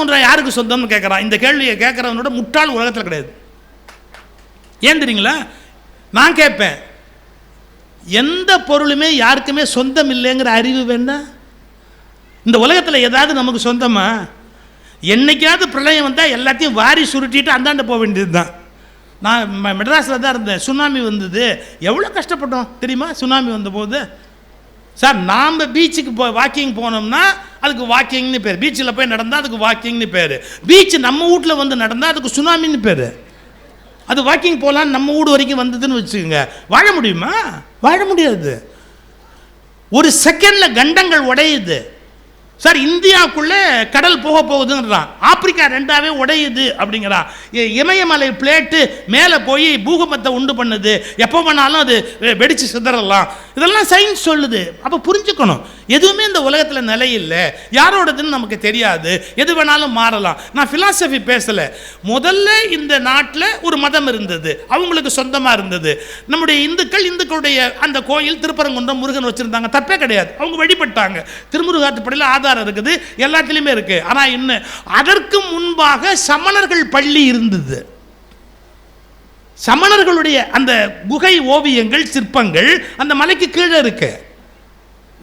திருப்பரங்குன்றம் யாருக்கு சொந்தம்னு கேட்குறான் இந்த கேள்வியை கேட்குறவனோட முட்டாள் உலகத்தில் கிடையாது. ஏன் தெரியுங்களா? நான் கேட்பேன் எந்த பொருளுமே யாருக்குமே சொந்தம் இல்லைங்கிற அறிவு வேண்டாம் இந்த உலகத்தில் ஏதாவது நமக்கு சொந்தமா? என்னைக்காவது பிரளயம் வந்தால் எல்லாத்தையும் வாரி சுருட்டிட்டு அந்தாண்ட போக வேண்டியது தான் நான் மெட்ராஸில் தான் இருந்தேன். சுனாமி வந்தது. எவ்வளோ கஷ்டப்பட்டோம் தெரியுமா? சுனாமி வந்தபோது. சார் நாம் பீச்சுக்கு போ வாக்கிங் போனோம்னா அதுக்கு வாக்கிங்னு பேர். பீச்சில் போய் நடந்தால் அதுக்கு வாக்கிங்னு பேர். பீச் நம்ம வீட்டில் வந்து நடந்தால் அதுக்கு சுனாமின்னு பேர். அது வாக்கிங் போகலான்னு நம்ம வீடு வரைக்கும் வந்ததுன்னு வச்சுக்கோங்க. வாழ முடியுமா? வாழ முடியாது. ஒரு செகண்டில் கண்டங்கள் உடையுது. சார் இந்தியாவுக்குள்ளே கடல் போக போகுதுன்றான் ஆப்பிரிக்கா ரெண்டாவே உடையுது அப்படிங்கிறான். இ- இமயமலை பிளேட்டு மேலே போய் பூகம்பத்தை உண்டு பண்ணுது. எப்போ வேணாலும் அது வெடித்து சிதறலாம். இதெல்லாம் சயின்ஸ் சொல்லுது. அப்போ புரிஞ்சுக்கணும். எதுவுமே இந்த உலகத்தில் நிலையில்லை யாரோடதுன்னு நமக்கு தெரியாது. எது வேணாலும் மாறலாம். நான் ஃபிலாசபி பேசலை. முதல்ல இந்த நாட்டில் ஒரு மதம் இருந்தது. அவங்களுக்கு சொந்தமாக இருந்தது. நம்முடைய இந்துக்கள் இந்துக்களுடைய அந்த கோயில் திருப்பரங்குன்றம் முருகன் வச்சுருந்தாங்க. தப்பே கிடையாது. அவங்க வழிபட்டாங்க. திருமுருகாத்துப்படியில் ஆதாரம் இருக்குது. எல்லாத்துலேயுமே இருக்குது ஆனால் இன்னும் அதற்கு முன்பாக சமணர்கள் பள்ளி இருந்தது. சமணர்களுடைய அந்த குகை ஓவியங்கள் சிற்பங்கள் அந்த மலைக்கு கீழே இருக்கு.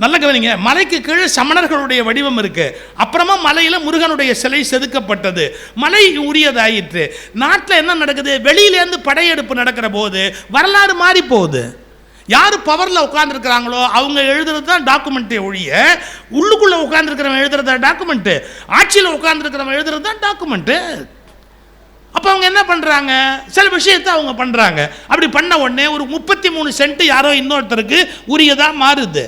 நல்ல கவனிங்க மலைக்கு கீழே சமணர்களுடைய வடிவம் இருக்கு. அப்புறமா மலையில முருகனுடைய சிலை செதுக்கப்பட்டது. மலை உரியதாயிற்று. நாட்டில் என்ன நடக்குது? வெளியிலேருந்து படையெடுப்பு நடக்கிற போது வரலாறு மாறி போகுது. யார் பவரில் உட்காந்துருக்கிறாங்களோ அவங்க எழுதுறது தான் டாக்குமெண்ட்டே ஒழிய உள்ளுக்குள்ளே உட்காந்துருக்கிறவன் எழுதுறது டாக்குமெண்ட்டு ஆட்சியில் உட்காந்துருக்கிறவன் எழுதுறது தான் டாக்குமெண்ட்டு அப்போ அவங்க என்ன பண்ணுறாங்க சில விஷயத்தை அவங்க பண்ணுறாங்க அப்படி பண்ண உடனே ஒரு முப்பத்தி மூணு சென்ட் யாரோ இன்னொருத்தருக்கு உரியதாக மாறுது.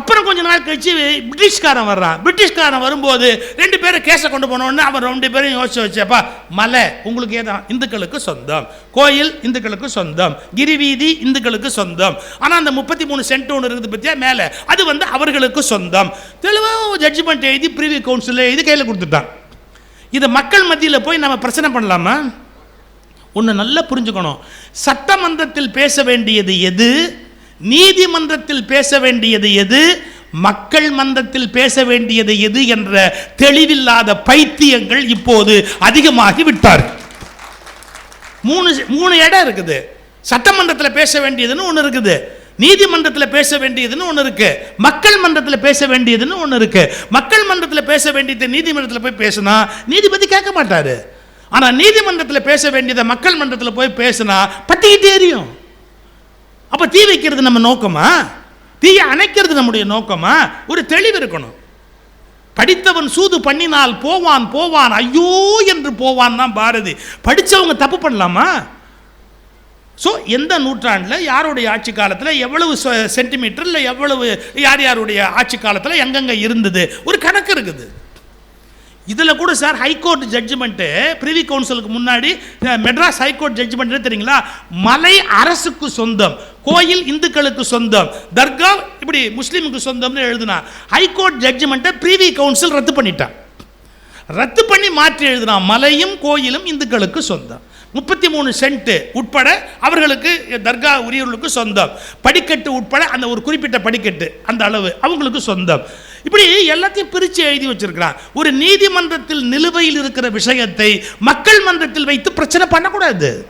அப்புறம் கொஞ்ச நாள் கழிச்சு பிரிட்டிஷ்காரன் வர்றான். பிரிட்டிஷ்காரன் வரும்போது ரெண்டு பேரும் கேஸை கொண்டு போனோடனே அவன் ரெண்டு பேரும் யோசிச்சு வச்சப்பா மலை உங்களுக்கு ஏதான் இந்துக்களுக்கு சொந்தம். கோயில் இந்துக்களுக்கு சொந்தம். கிரிவீதி இந்துக்களுக்கு சொந்தம். ஆனால் அந்த முப்பத்தி மூணு சென்ட் ஒன்று இருக்குது பற்றியா மேலே. அது வந்து அவர்களுக்கு சொந்தம். தெளிவாக ஜட்ஜ்மெண்ட் எழுதி பிரிவி கவுன்சில் எழுதி கையில் கொடுத்துட்டான். இதை மக்கள் மத்தியில் போய் நம்ம பிரச்சனை பண்ணலாமா? ஒன்று நல்லா புரிஞ்சுக்கணும். சட்டமன்றத்தில் பேச வேண்டியது எது? நீதிமன்றத்தில் பேச வேண்டியது எது? மக்கள் மன்றத்தில் பேச வேண்டியது எது என்ற தெளிவில்லாத பைத்தியங்கள் இப்போது அதிகமாகி விட்டார் மூணு மூணு இடம் இருக்குது. சட்டமன்றத்தில் பேச வேண்டியதுன்னு ஒன்று இருக்குது. நீதிமன்றத்தில் பேச வேண்டியதுன்னு ஒன்று இருக்கு. மக்கள் மன்றத்தில் பேச வேண்டியதுன்னு ஒன்று இருக்கு. மக்கள் மன்றத்தில் பேச வேண்டியது நீதிமன்றத்தில் போய் பேசினா நீதிபதி கேட்க மாட்டாரு. ஆனால் நீதிமன்றத்தில் பேச வேண்டியதை மக்கள் மன்றத்தில் போய் பேசினா பத்திக்கிட்டே எரியும் அப்போ தீ வைக்கிறது நம்ம நோக்கமா? தீயை அணைக்கிறது நம்முடைய நோக்கமா? ஒரு தெளிவு இருக்கணும். படித்தவன் சூது பண்ணினால் போவான் போவான் ஐயோ என்று போவான் தான் பாரதி. படித்தவங்க தப்பு பண்ணலாமா? ஸோ எந்த நூற்றாண்டில் யாருடைய ஆட்சி காலத்தில் எவ்வளவு சென்டிமீட்டர் இல்லை எவ்வளவு யார் யாருடைய ஆட்சி காலத்தில் எங்கெங்கே இருந்தது? ஒரு கணக்கு இருக்குது. இதில் கூட sir high court judgement privy கவுன்சிலுக்கு முன்னாடி மெட்ராஸ் ஹைகோர்ட் ஜட்ஜ்மெண்ட் தெரியுங்களா? மலை அரசுக்கு சொந்தம் கோயில் இந்துக்களுக்கு சொந்தம் தர்கா இப்படி முஸ்லீமுக்கு சொந்தம்னு எழுதுனா ஹைகோர்ட் ஜட்ஜ்மெண்ட்டை பிரிவி கவுன்சில் ரத்து பண்ணிட்டான் ரத்து பண்ணி மாற்றி எழுதினா மலையும் கோயிலும் இந்துக்களுக்கு சொந்தம். முப்பத்தி மூணு சென்ட்டு உட்பட அவர்களுக்கு தர்கா உரியவர்களுக்கு சொந்தம். படிக்கட்டு உட்பட அந்த ஒரு குறிப்பிட்ட படிக்கட்டு அந்த அளவு அவங்களுக்கு சொந்தம். இப்படி எல்லாத்தையும் பிரித்து எழுதி வச்சிருக்கிறான். ஒரு நீதிமன்றத்தில் நிலுவையில் இருக்கிற விஷயத்தை மக்கள் மன்றத்தில் வைத்து பிரச்சனை பண்ணக்கூடாது.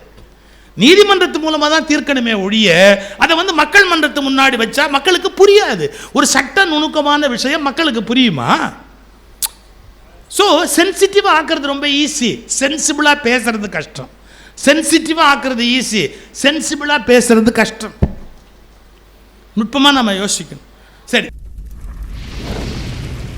நீதிமன்றத்து மூலமாக தான் தீர்க்கணுமே ஒழிய அதை வந்து மக்கள் மன்றத்து முன்னாடி வச்சா மக்களுக்கு புரியாது. ஒரு சட்ட நுணுக்கமான விஷயம் மக்களுக்கு புரியுமா? ஸோ சென்சிட்டிவாக ஆக்கிறது ரொம்ப ஈஸி சென்சிபிளாக பேசுறது கஷ்டம். சென்சிட்டிவாக ஆக்கிறது ஈஸி சென்சிபிளாக பேசுறது கஷ்டம். நுட்பமாக நம்ம யோசிக்கணும். சரி.